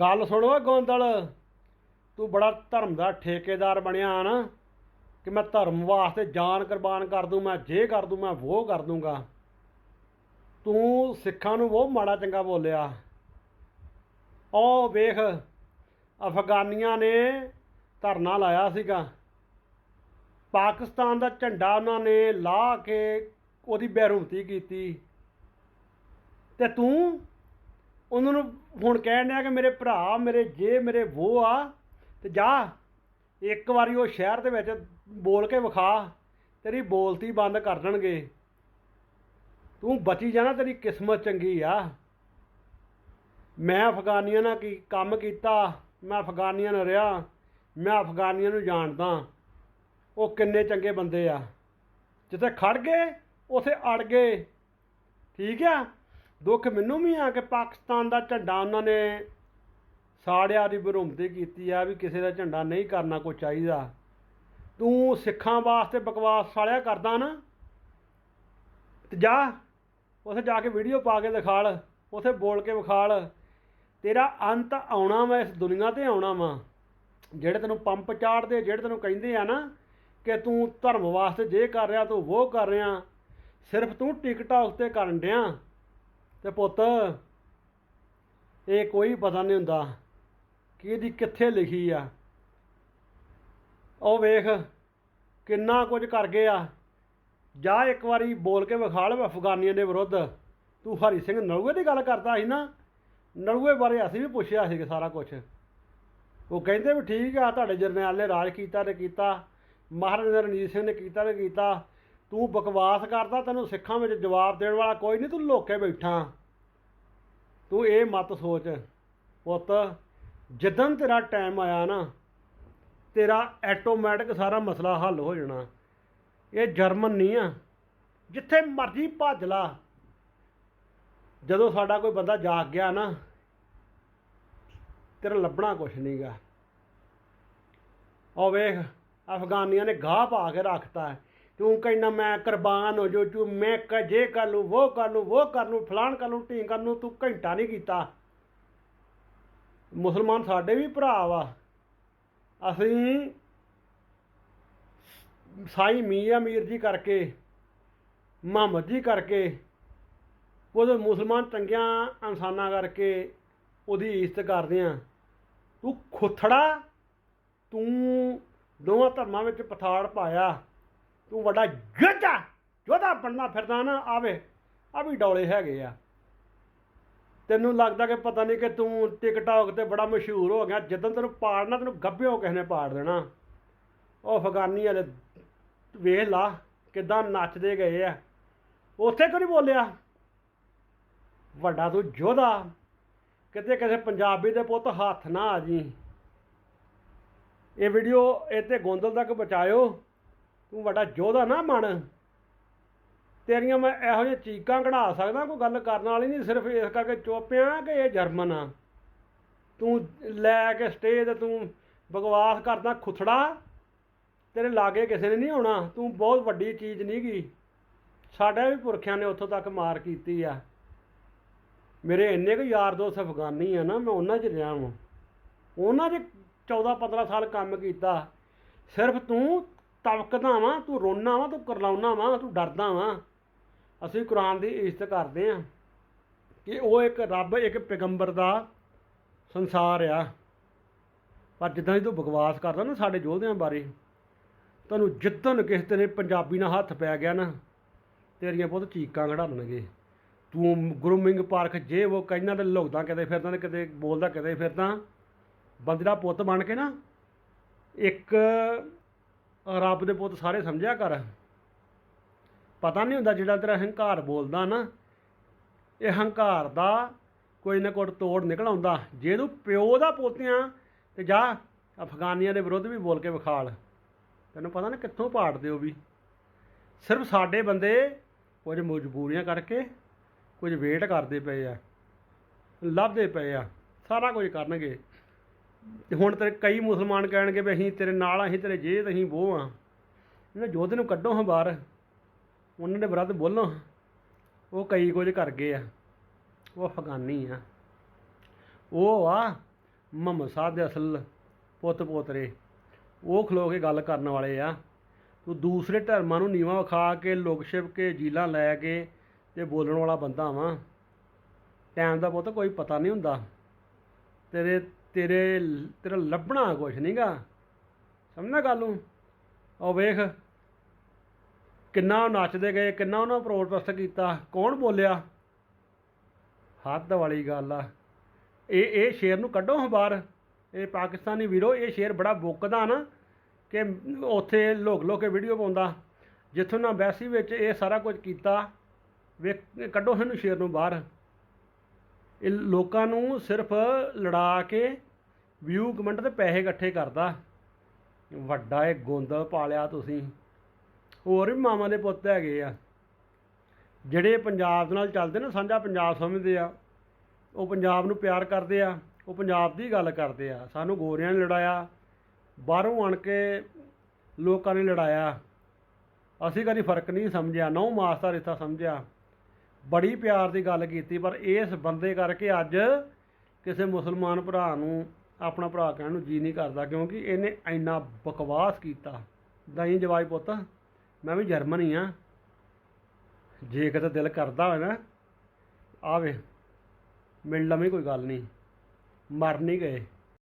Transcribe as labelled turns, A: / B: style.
A: ਗੱਲ ਸੁਣੋ ਓਏ ਗੋਂਦਲ ਤੂੰ ਬੜਾ ਧਰਮ ਦਾ ਠੇਕੇਦਾਰ ਬਣਿਆ ਨਾ ਕਿ ਮੈਂ ਧਰਮ ਵਾਸਤੇ ਜਾਨ ਕੁਰਬਾਨ ਕਰ ਦੂੰ, ਮੈਂ ਜੇ ਕਰ ਦੂੰ, ਮੈਂ ਉਹ ਕਰ ਦੂੰਗਾ। ਤੂੰ ਸਿੱਖਾਂ ਨੂੰ ਉਹ ਮਾੜਾ ਚੰਗਾ ਬੋਲਿਆ। ਉਹ ਵੇਖ, ਅਫਗਾਨੀਆਂ ਨੇ ਧਰਨਾ ਲਾਇਆ ਸੀਗਾ। ਪਾਕਿਸਤਾਨ ਦਾ ਝੰਡਾ ਉਹਨਾਂ ਨੇ ਲਾ ਕੇ ਉਹਦੀ ਬੇਰੁਮਤੀ ਕੀਤੀ। ਤੇ ਤੂੰ ਉਹਨਾਂ ਨੂੰ ਹੁਣ ਕਹਿਣ ਡਿਆ ਕਿ ਮੇਰੇ ਭਰਾ, ਮੇਰੇ ਜੇ, ਮੇਰੇ ਉਹ ਆ, ਤੇ ਜਾ। ਇੱਕ ਵਾਰੀ ਉਹ ਸ਼ਹਿਰ ਦੇ ਵਿੱਚ ਬੋਲ ਕੇ ਵਿਖਾ, ਤੇਰੀ ਬੋਲਤੀ ਬੰਦ ਕਰ ਦੇਣਗੇ। ਤੂੰ ਬਚੀ ਜਾਣਾ, ਤੇਰੀ ਕਿਸਮਤ ਚੰਗੀ ਆ। ਮੈਂ ਅਫਗਾਨੀਆਂ ਨਾਲ ਕੀ ਕੰਮ ਕੀਤਾ, ਮੈਂ ਅਫਗਾਨੀਆਂ ਨਾਲ ਰਿਹਾ, ਮੈਂ ਅਫਗਾਨੀਆਂ ਨੂੰ ਜਾਣਦਾ। ਉਹ ਕਿੰਨੇ ਚੰਗੇ ਬੰਦੇ ਆ। ਜਿੱਥੇ ਖੜ ਗਏ, ਉਥੇ ਅੜ ਗਏ। ਠੀਕ ਆ? ਦੁੱਖ ਮੈਨੂੰ ਵੀ ਆ ਕਿ ਪਾਕਿਸਤਾਨ ਦਾ ਝੰਡਾ ਉਹਨਾਂ ਨੇ ਸਾੜਿਆ ਦੀ ਬਰੁਮਤੀ ਕੀਤੀ ਆ ਵੀ ਕਿਸੇ ਦਾ ਝੰਡਾ ਨਹੀਂ ਕਰਨਾ ਕੋਈ ਚਾਹੀਦਾ। ਤੂੰ ਸਿੱਖਾਂ ਵਾਸਤੇ ਬਕਵਾਸ ਸਾਲਿਆ ਕਰਦਾ ਨਾ। ਤੇ ਜਾ, ਉਥੇ ਜਾ ਕੇ ਵੀਡੀਓ ਪਾ ਕੇ ਦਿਖਾਲ, ਉਥੇ ਬੋਲ ਕੇ ਵਿਖਾਲ। ਤੇਰਾ ਅੰਤ ਆਉਣਾ ਵਾ ਇਸ ਦੁਨੀਆ ਤੇ ਆਉਣਾ ਵਾ। ਜਿਹੜੇ ਤੈਨੂੰ ਪੰਪ ਚਾੜਦੇ, ਜਿਹੜੇ ਤੈਨੂੰ ਕਹਿੰਦੇ ਆ ਨਾ ਕਿ ਤੂੰ ਧਰਮ ਵਾਸਤੇ ਜੇ ਕਰ ਰਿਹਾ, ਤੂੰ ਉਹ ਕਰ ਰਿਹਾ, ਸਿਰਫ ਤੂੰ ਟਿਕਟੌਕ ਤੇ ਕਰਨ ਡਿਆ। ਤੇ ਪੁੱਤ, ਇਹ ਕੋਈ ਪਤਾ ਨਹੀਂ ਹੁੰਦਾ ਕਿ ਇਹਦੀ ਕਿੱਥੇ ਲਿਖੀ ਆ। ਉਹ ਵੇਖ ਕਿੰਨਾ ਕੁਝ ਕਰ ਗਏ ਆ। ਜਾ ਇੱਕ ਵਾਰੀ ਬੋਲ ਕੇ ਵਿਖਾ ਲੈ ਅਫਗਾਨੀਆਂ ਦੇ ਵਿਰੁੱਧ। ਤੂੰ ਹਰੀ ਸਿੰਘ ਨਲੂਏ ਦੀ ਗੱਲ ਕਰਦਾ ਸੀ ਨਾ? ਨਲੂਏ ਬਾਰੇ ਅਸੀਂ ਵੀ ਪੁੱਛਿਆ ਸੀ ਸਾਰਾ ਕੁਝ। ਉਹ ਕਹਿੰਦੇ ਵੀ ਠੀਕ ਆ, ਤੁਹਾਡੇ ਜਰਨੈਲ ਨੇ ਰਾਜ ਕੀਤਾ ਤੇ ਕੀਤਾ। ਮਹਾਰਾਜਾ ਰਣਜੀਤ ਸਿੰਘ ਨੇ ਕੀਤਾ ਤੇ ਕੀਤਾ। ਤੂੰ ਬਕਵਾਸ ਕਰਦਾ, ਤੈਨੂੰ ਸਿੱਖਾਂ ਵਿੱਚ ਜਵਾਬ ਦੇਣ ਵਾਲਾ ਕੋਈ ਨਹੀਂ, ਤੂੰ ਲੋਕੇ ਬੈਠਾ। ਤੂੰ ਇਹ ਮਤ ਸੋਚ, ਪੁੱਤ ਜਦੋਂ ਤੇਰਾ ਟਾਈਮ ਆਇਆ ਨਾ, ਤੇਰਾ ਆਟੋਮੈਟਿਕ ਸਾਰਾ ਮਸਲਾ ਹੱਲ ਹੋ ਜਾਣਾ। ਇਹ ਜਰਮਨ ਨਹੀਂ ਆ, ਜਿੱਥੇ ਮਰਜ਼ੀ ਭੱਜ ਲਾ। ਜਦੋਂ ਸਾਡਾ ਕੋਈ ਬੰਦਾ ਜਾਗ ਗਿਆ ਨਾ, ਤੇਰਾ ਲੱਭਣਾ ਕੁਛ ਨਹੀਂਗਾ ਉਹ ਵੇਖ, ਅਫਗਾਨੀਆਂ ਨੇ ਗਾਹ ਪਾ ਕੇ ਰੱਖਤਾ। ਹੈ ਤੂੰ ਕਹਿੰਦਾ ਮੈਂ ਕੁਰਬਾਨ ਹੋ ਜੋ ਤੂੰ ਮੈਂ ਕ, ਜੇ ਕਰ ਲੂੰ ਉਹ ਕਰ ਲੂੰ ਉਹ ਕਰ ਲੂੰ ਫਲਾਣ ਕਰ ਲੂੰ ਢੀਂਗ ਕਰ ਲੂੰ ਤੂੰ ਘੰਟਾ ਨਹੀਂ ਕੀਤਾ। ਮੁਸਲਮਾਨ ਸਾਡੇ ਵੀ ਭਰਾ ਵਾ। ਅਸੀਂ ਸਾਈ ਮੀਆਂ ਮੀਰ ਜੀ ਕਰਕੇ, ਮੁਹੰਮਦ ਜੀ ਕਰਕੇ, ਉਹਦੇ ਮੁਸਲਮਾਨ ਚੰਗਿਆਂ ਇਨਸਾਨਾਂ ਕਰਕੇ ਉਹਦੀ ਇੱਜ਼ਤ ਕਰਦੇ ਆ। ਤੂੰ ਖੁਥੜਾ, ਤੂੰ ਦੋਵਾਂ ਧਰਮਾਂ ਵਿੱਚ ਪਥਾੜ ਪਾਇਆ। ਤੂੰ ਵੱਡਾ ਯੋਧਾ ਯੋਧਾ ਬਣਨਾ ਫਿਰਦਾ ਨਾ, ਆਵੇ। ਆ ਵੀ ਡੌਲੇ ਹੈਗੇ ਆ। ਤੈਨੂੰ ਲੱਗਦਾ ਕਿ ਪਤਾ ਨਹੀਂ ਕਿ ਤੂੰ ਟਿਕਟੌਕ ਤੇ ਬੜਾ ਮਸ਼ਹੂਰ ਹੋ ਗਿਆ। ਜਦੋਂ ਤੈਨੂੰ ਪਾੜਨਾ, ਤੈਨੂੰ ਗੱਭਿਓ ਕਿਸੇ ਨੇ ਪਾੜ ਦੇਣਾ। ਉਹ ਅਫਗਾਨੀ ਵਾਲੇ, ਵੇਖ ਲਾ ਕਿਦਾਂ ਨੱਚਦੇ ਗਏ ਆ। ਉੱਥੇ ਕਿਉਂ ਨਹੀਂ ਬੋਲਿਆ? ਵੱਡਾ ਤੂੰ ਯੋਧਾ ਕਿਤੇ ਕਿਸੇ ਪੰਜਾਬੀ ਦੇ ਪੁੱਤ ਹੱਥ ਨਾ ਆ ਜੀ। ਇਹ ਵੀਡੀਓ ਇਹ ਤੇ ਗੋਂਦਲ ਤੱਕ ਬਚਾਇਓ ਤੂੰ ਵੱਡਾ ਯੋਧਾ ਨਾ ਬਣ। ਤੇਰੀਆਂ ਮੈਂ ਇਹੋ ਜਿਹੀਆਂ ਚੀਕਾਂ ਕਢਾ ਸਕਦਾ, ਕੋਈ ਗੱਲ ਕਰਨ ਵਾਲੀ ਨਹੀਂ, ਸਿਰਫ ਇਸ ਕਰਕੇ ਚੁੱਪਿਆ ਕਿ ਇਹ ਜਰਮਨ ਆ। ਤੂੰ ਲੈ ਕੇ ਸਟੇਜ ਤੇ ਤੂੰ ਬਕਵਾਸ ਕਰਦਾ, ਖੁਥੜਾ। ਤੇਰੇ ਲਾਗੇ ਕਿਸੇ ਨੇ ਨਹੀਂ ਆਉਣਾ, ਤੂੰ ਬਹੁਤ ਵੱਡੀ ਚੀਜ਼ ਨਹੀਂ ਗਈ ਸਾਡੇ ਵੀ ਪੁਰਖਿਆਂ ਨੇ ਉੱਥੋਂ ਤੱਕ ਮਾਰ ਕੀਤੀ ਆ। ਮੇਰੇ ਇੰਨੇ ਕੁ ਯਾਰ ਦੋਸਤ ਅਫਗਾਨੀ ਆ ਨਾ, ਮੈਂ ਉਹਨਾਂ 'ਚ ਰਿਹਾ ਵਾਂ। ਉਹਨਾਂ 'ਚ 14 15 ਸਾਲ ਕੰਮ ਕੀਤਾ। ਸਿਰਫ ਤੂੰ ਤਵਕਦਾ ਵਾਂ, ਤੂੰ ਰੋਣਾ ਵਾਂ, ਤੂੰ ਕਰਲਾਉਣਾ ਵਾਂ, ਤੂੰ ਡਰਦਾ ਵਾਂ। ਅਸੀਂ ਕੁਰਾਨ ਦੀ ਇੱਜ਼ਤ ਕਰਦੇ ਆ ਕਿ ਉਹ ਇੱਕ ਰੱਬ, ਇੱਕ ਪੈਗੰਬਰ ਦਾ ਸੰਸਾਰ ਆ। ਪਰ ਜਿੱਦਾਂ ਦੀ ਤੂੰ ਬਕਵਾਸ ਕਰਦਾ ਨਾ ਸਾਡੇ ਯੋਧਿਆਂ ਬਾਰੇ ਤੁਹਾਨੂੰ ਜਿੱਦਣ ਕਿਸੇ ਨੇ ਪੰਜਾਬੀ ਨਾਲ ਹੱਥ ਪੈ ਗਿਆ ਨਾ, ਤੇਰੀਆਂ ਬਹੁਤ ਚੀਕਾਂ ਘੜਾਉਣਗੇ। ਤੂੰ ਗਰੂਮਿੰਗ ਪਾਰਕ ਜੇ ਉਹ ਕਹਿੰਦਾ ਤੇ ਲੁਕਦਾ ਕਿਤੇ ਫਿਰਦਾ ਤੇ ਕਿਤੇ ਬੋਲਦਾ ਕਿਤੇ ਫਿਰਦਾ, ਬੰਦੇ ਦਾ ਪੁੱਤ ਬਣ ਕੇ ਨਾ, ਇੱਕ ਰੱਬ ਦੇ ਪੁੱਤ ਸਾਰੇ ਸਮਝਿਆ ਕਰ। ਪਤਾ ਨਹੀਂ ਹੁੰਦਾ ਜਿਹੜਾ ਤੇਰਾ ਹੰਕਾਰ ਬੋਲਦਾ ਨਾ, ਇਹ ਹੰਕਾਰ ਦਾ ਕੋਈ ਨਾ ਕੋਈ ਤੋੜ ਨਿਕਲ ਆਉਂਦਾ। ਜੇ ਤੂੰ ਪਿਓ ਦਾ ਪੋਤਿਆਂ ਤੇ ਜਾ ਅਫਗਾਨੀਆਂ ਦੇ ਵਿਰੁੱਧ ਵੀ ਬੋਲ ਕੇ ਵਿਖਾਲ। ਤੈਨੂੰ ਪਤਾ ਨਾ ਕਿੱਥੋਂ ਪਾੜਦੇ ਹੋ ਵੀ। ਸਿਰਫ ਸਾਡੇ ਬੰਦੇ ਕੁਝ ਮਜਬੂਰੀਆਂ ਕਰਕੇ ਕੁਝ ਵੇਟ ਕਰਦੇ ਪਏ ਆ, ਲੱਭਦੇ ਪਏ ਆ, ਸਾਰਾ ਕੁਝ ਕਰਨਗੇ। ਤੇ ਹੁਣ ਤੇਰੇ ਕਈ ਮੁਸਲਮਾਨ ਕਹਿਣਗੇ ਵੀ ਅਸੀਂ ਤੇਰੇ ਨਾਲ ਆ, ਅਸੀਂ ਤੇਰੇ ਜੇ ਅਸੀਂ ਉਹ ਆ। ਇਹਨਾਂ ਯੋਧੇ ਨੂੰ ਕੱਢੋ ਹਾਂ ਬਾਹਰ। ਉਹਨਾਂ ਦੇ ਵਿਰੁੱਧ ਬੋਲੋ। ਉਹ ਕਈ ਕੁਝ ਕਰ ਗਏ ਆ। ਉਹ ਅਫਗਾਨੀ ਆ। ਉਹ ਆ ਮੁਹੰਮਦ ਸਾਹਿਬ ਦੇ ਅਸਲ ਪੁੱਤ ਪੋਤਰੇ। ਉਹ ਖਲੋ ਕੇ ਗੱਲ ਕਰਨ ਵਾਲੇ ਆ। ਤੂੰ ਦੂਸਰੇ ਧਰਮਾਂ ਨੂੰ ਨੀਵਾਂ ਵਿਖਾ ਕੇ ਲੁਕ ਛਿਪ ਕੇ ਜੀਲਾਂ ਲੈ ਕੇ ਤੇ ਬੋਲਣ ਵਾਲਾ ਬੰਦਾ ਵਾਂ। ਟਾਈਮ ਦਾ ਪੁੱਤ ਕੋਈ ਪਤਾ ਨਹੀਂ ਹੁੰਦਾ। ਤੇਰੇ ਤੇਰੇ ਤੇਰਾ ਲੱਭਣਾ ਕੁਛ ਨਹੀਂਗਾ ਸਮਝਣਾ ਗੱਲ ਨੂੰ? ਉਹ ਵੇਖ, ਕਿੰਨਾ ਉਹ ਨੱਚਦੇ ਗਏ, ਕਿੰਨਾ ਉਹਨਾਂ ਪ੍ਰੋਟੈਸਟ ਕੀਤਾ, ਕੌਣ ਬੋਲਿਆ? ਹੱਦ ਵਾਲੀ ਗੱਲ ਆ। ਇਹ ਇਹ ਸ਼ੇਰ ਨੂੰ ਕੱਢੋ ਹਾਂ ਬਾਹਰ। ਇਹ ਪਾਕਿਸਤਾਨੀ ਵੀਰੋ, ਇਹ ਸ਼ੇਰ ਬੜਾ ਬੁੱਕਦਾ ਨਾ ਕਿ ਉੱਥੇ ਲੋਕ ਲੋਕ ਕੇ ਵੀਡੀਓ ਪਾਉਂਦਾ। ਜਿੱਥੋਂ ਨਾ ਬੈਸੀ ਵਿੱਚ ਇਹ ਸਾਰਾ ਕੁਝ ਕੀਤਾ ਵੇ ਕੱਢੋ ਇਹਨੂੰ ਸ਼ੇਰ ਨੂੰ ਬਾਹਰ। ਇਹ ਲੋਕਾਂ ਨੂੰ ਸਿਰਫ ਲੜਾ ਕੇ ਵਿਊ ਕਮੈਂਟ ਤੇ ਪੈਸੇ ਇਕੱਠੇ ਕਰਦਾ। ਵੱਡਾ ਇਹ ਗੋਂਦਲ ਪਾਲਿਆ ਤੁਸੀਂ। ਹੋਰ ਵੀ ਮਾਵਾਂ ਦੇ ਪੁੱਤ ਹੈਗੇ ਆ। ਜਿਹੜੇ ਪੰਜਾਬ ਨਾਲ ਚੱਲਦੇ ਨਾ, ਸਾਂਝਾ ਪੰਜਾਬ ਸਮਝਦੇ ਆ। ਉਹ ਪੰਜਾਬ ਨੂੰ ਪਿਆਰ ਕਰਦੇ ਆ, ਉਹ ਪੰਜਾਬ ਦੀ ਗੱਲ ਕਰਦੇ ਆ। ਸਾਨੂੰ ਗੋਰਿਆਂ ਨੇ ਲੜਾਇਆ, ਬਾਹਰੋਂ ਆਣ ਕੇ ਲੋਕਾਂ ਨੇ ਲੜਾਇਆ। ਅਸੀਂ ਕਦੀ ਫ਼ਰਕ ਨਹੀਂ ਸਮਝਿਆ ਨੌ ਮਾਸ ਦਾ ਰਿਸ਼ਤਾ ਸਮਝਿਆ। ਬੜੀ ਪਿਆਰ ਦੀ ਗੱਲ ਕੀਤੀ, ਪਰ ਇਸ ਬੰਦੇ ਕਰਕੇ ਅੱਜ ਕਿਸੇ ਮੁਸਲਮਾਨ ਭਰਾ ਨੂੰ ਆਪਣਾ ਭਰਾ ਕਹਿਣ ਨੂੰ ਜੀ ਨਹੀਂ ਕਰਦਾ ਕਿਉਂਕਿ ਇਹਨੇ ਇੰਨਾ ਬਕਵਾਸ ਕੀਤਾ। ਦਹੀਂ ਜਵਾਈ ਪੁੱਤ, ਮੈਂ ਵੀ ਜਰਮਨ ਹੀ ਆ। ਜੇ ਕਿਤੇ ਦਿਲ ਕਰਦਾ ਹੋਵੇ ਨਾ ਆਵੇ ਮਿਲ ਲਵੇਂ ਕੋਈ ਗੱਲ ਨਹੀਂ। ਮਰ ਨਹੀਂ ਗਏ।